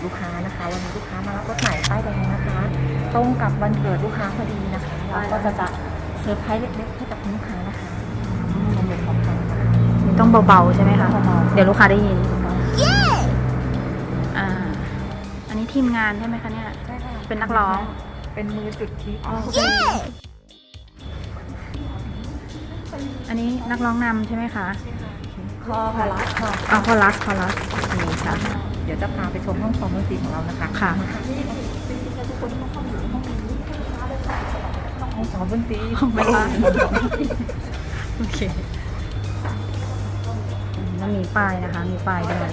ดลูกค้านะคะ วันนี้ลูกค้ามารับรถใหม่ป้ายแดงนะคะ ตรงกับวันเกิดลูกค้าพอดีนะคะเราก็จะจะเซอร์ไพรส์เล็กๆให้กับลูกค้านะคะมันต้องเบาๆใช่ไหมคะ เดี๋ยวลูกค้าได้ยินอันนี้ทีมงานใช่ไหมคะเนี่ย เป็นนักร้อง เป็นมือจุดทีมอันนี้นักร้องนำใช่ไหมคะ อพลัสค่ะอ๋อคอรัสคอรัสนี่ค่ะ เดี๋ยวจะพาไปชมห้องซ้อมดนตรีของเรานะคะค่ะห้องซ้อมดนตรีห้องไม่ว่างโอเคแล้วมีป้ายนะคะ มีป้ายด้วย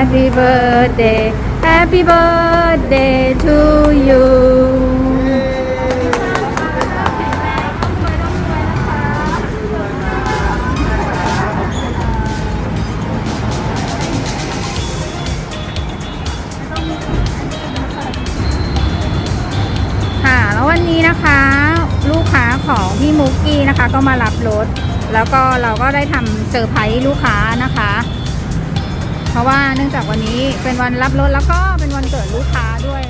happy birthday, happy birthday to you. ค่ะ แล้ววันนี้นะคะ ลูกค้าของพี่มุกกี้นะคะ ก็มารับรถ แล้วก็เราก็ได้ทำเซอร์ไพรส์ลูกค้านะคะ เพราะว่าเนื่องจากวันนี้เป็นวันรับรถแล้วก็เป็นวันเกิดลูกค้าด้วย